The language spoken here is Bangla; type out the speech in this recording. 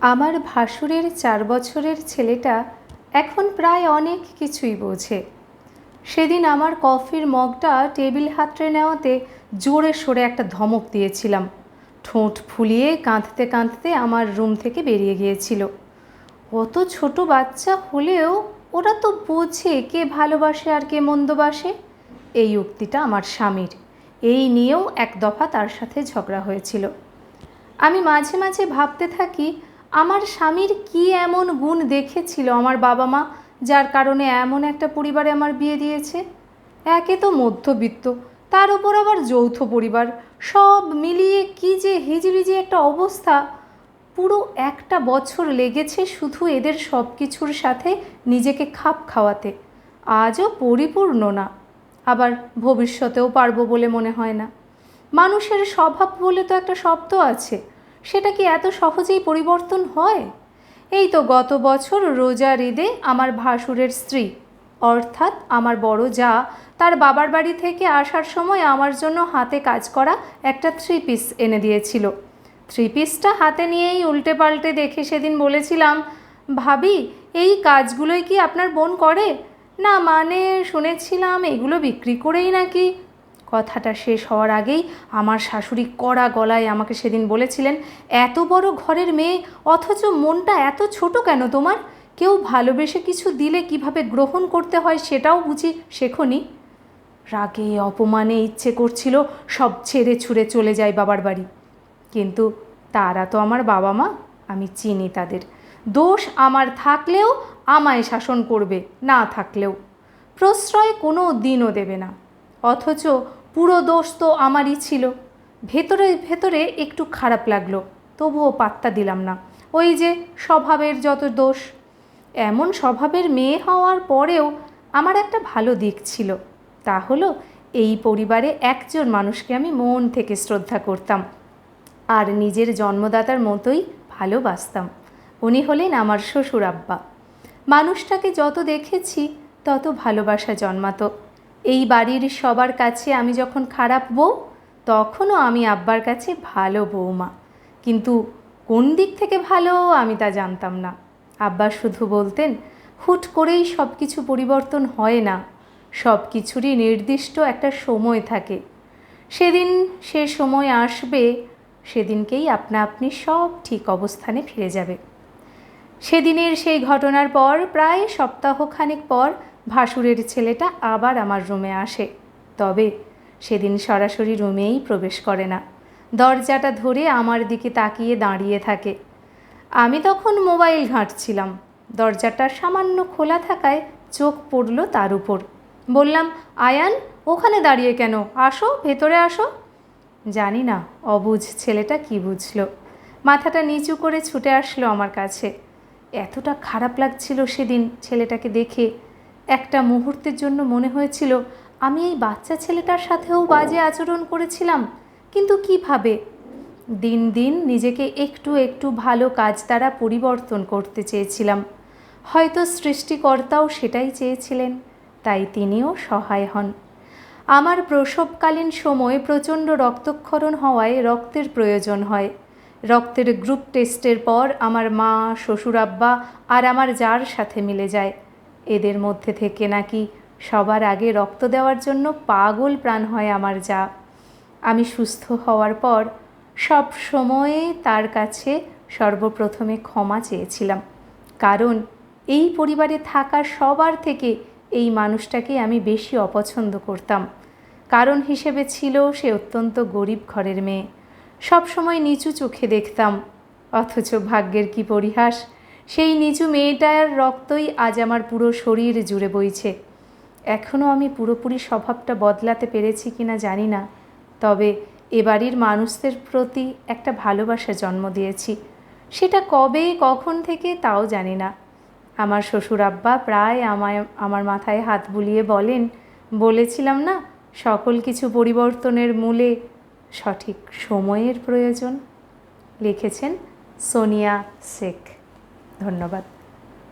আমার ভাসুরের চার বছরের ছেলেটা এখন প্রায় অনেক কিছুই বোঝে। সেদিন আমার কফির মগটা টেবিল হাতড়ে নেওয়াতে জোরে সরে একটা ধমক দিয়েছিলাম। ঠোঁট ফুলিয়ে কাঁদতে কাঁদতে আমার রুম থেকে বেরিয়ে গিয়েছিল। অত ছোট বাচ্চা হলেও ওরা তো বোঝে কে ভালোবাসে আর কে মন্দবাসে। এই উক্তিটা আমার স্বামীর। এই নিয়েও এক দফা তার সাথে ঝগড়া হয়েছিল। আমি মাঝে মাঝে ভাবতে থাকি আমার স্বামীর কি এমন গুণ দেখেছিল আমার বাবা মা, যার কারণে এমন একটা পরিবারে আমার বিয়ে দিয়েছে? একে তো মধ্যবিত্ত, তার উপর আবার যৌথ পরিবার, সব মিলিয়ে কি যে হিজিবিজি একটা অবস্থা। পুরো একটা বছর লেগেছে শুধু এদের সব কিছুর সাথে নিজেকে খাপ খাওয়াতে। আজও পরিপূর্ণ না, আবার ভবিষ্যতেও পারব বলে মনে হয় না। মানুষের স্বভাব বলে তো একটা শব্দ আছে। সেটা কি এত সহজেই পরিবর্তন হয়? এই তো গত বছর রোজার ঈদে আমার ভাসুরের স্ত্রী, অর্থাৎ আমার বড় যা, তার বাবার বাড়ি থেকে আসার সময় আমার জন্য হাতে কাজ করা একটা থ্রি পিস এনে দিয়েছিল। থ্রি পিসটা হাতে নিয়েই উল্টে পাল্টে দেখে সেদিন বলেছিলাম, ভাবি, এই কাজগুলোই কি আপনার বোন করে? না মানে শুনেছিলাম এগুলো বিক্রি করেই নাকি। কথাটা শেষ হওয়ার আগেই আমার শাশুড়ি কড়া গলায় আমাকে সেদিন বলেছিলেন, এত বড় ঘরের মেয়ে, অথচ মনটা এত ছোট কেন তোমার? কেউ ভালোবেসে কিছু দিলে কীভাবে গ্রহণ করতে হয় সেটাও বুঝি শেখনি। রাগে অপমানে ইচ্ছে করছিল সব ছেড়ে ছুঁড়ে চলে যায় বাবার বাড়ি। কিন্তু তারা তো আমার বাবা মা, আমি চিনি তাদের। দোষ আমার থাকলেও আমায় শাসন করবে, না থাকলেও। প্রশ্রয় কোনো দিনও দেবে না। অথচ পুরো দোষ তো আমারই ছিল। ভেতরে ভেতরে একটু খারাপ লাগল, তবুও পাত্তা দিলাম না। ওই যে স্বভাবের যত দোষ, এমন স্বভাবের মেয়ে হওয়ার পরেও আমার একটা ভালো দিক ছিল। তা হলো, এই পরিবারে একজন মানুষকে আমি মন থেকে শ্রদ্ধা করতাম আর নিজের জন্মদাতার মতোই ভালোবাসতাম। উনি হলেন আমার শ্বশুর আব্বা। মানুষটাকে যত দেখেছি, তত ভালোবাসা জন্মাতো। এই বাড়ির সবার কাছে আমি যখন খারাপ বউ, তখনও আমি আব্বার কাছে ভালো বৌমা কিন্তু কোন দিক থেকে ভালো আমি তা জানতাম না। আব্বা শুধু বলতেন, হুট করেই সব কিছু পরিবর্তন হয় না। সব কিছুরই নির্দিষ্ট একটা সময় থাকে। সেদিন সে সময় আসবে, সেদিনকেই আপনা আপনি সব ঠিক অবস্থানে ফিরে যাবে। সেদিনের সেই ঘটনার পর, প্রায় সপ্তাহখানেক পর ভাসুরের ছেলেটা আবার আমার রুমে আসে। তবে সেদিন সরাসরি রুমেই প্রবেশ করে না। দরজাটা ধরে আমার দিকে তাকিয়ে দাঁড়িয়ে থাকে। আমি তখন মোবাইল ঘাঁটছিলাম। দরজাটা সামান্য খোলা থাকায় চোখ পড়ল তার উপর। বললাম, আয়ান, ওখানে দাঁড়িয়ে কেন? আসো, ভেতরে আসো। জানি না, অবুঝ ছেলেটা কি বুঝলো। মাথাটা নিচু করে ছুটে আসলো আমার কাছে। এতটা খারাপ লাগছিল সেদিন ছেলেটাকে দেখে। একটা মুহূর্তের জন্য মনে হয়েছিল, আমি এই বাচ্চা ছেলেটার সাথেও বাজে আচরণ করেছিলাম, কিন্তু কীভাবে? দিন দিন নিজেকে একটু একটু ভালো কাজ দ্বারা পরিবর্তন করতে চেয়েছিলাম। হয়তো সৃষ্টিকর্তাও সেটাই চেয়েছিলেন, তাই তিনিও সহায় হন। আমার প্রসবকালীন সময় প্রচণ্ড রক্তক্ষরণ হওয়ায় রক্তের প্রয়োজন হয়। রক্তের গ্রুপ টেস্টের পর আমার মা শ্বশুর আব্বা আর আমার যার সাথে মিলে যায়। এদের মধ্যে থেকে নাকি সবার আগে রক্ত দেওয়ার জন্য পাগল প্রাণ হয় আমার যা। আমি সুস্থ হওয়ার পর সব সময়ে তার কাছে সর্বপ্রথমে ক্ষমা চেয়েছিলাম। কারণ এই পরিবারে থাকা সবার থেকে এই মানুষটাকে আমি বেশি অপছন্দ করতাম। কারণ হিসেবে ছিল সে অত্যন্ত গরিব ঘরের মেয়ে। সব সময় নিচু চোখে দেখতাম। অথচ ভাগ্যের কি পরিহাস? সেই নিচু মেয়েটার রক্তই আজ আমার পুরো শরীর জুড়ে বইছে। এখনও আমি পুরোপুরি স্বভাবটা বদলাতে পেরেছি কিনা জানি না, তবে এ বাড়ির মানুষদের প্রতি একটা ভালোবাসা জন্ম দিয়েছি। সেটা কবে, কখন থেকে তাও জানি না। আমার শ্বশুর আব্বা প্রায় আমায়, আমার মাথায় হাত বুলিয়ে বলেন, বলেছিলাম না, সকল কিছু পরিবর্তনের মূলে সঠিক সময়ের প্রয়োজন? লিখেছেন সোনিয়া শেখ। ধন্যবাদ।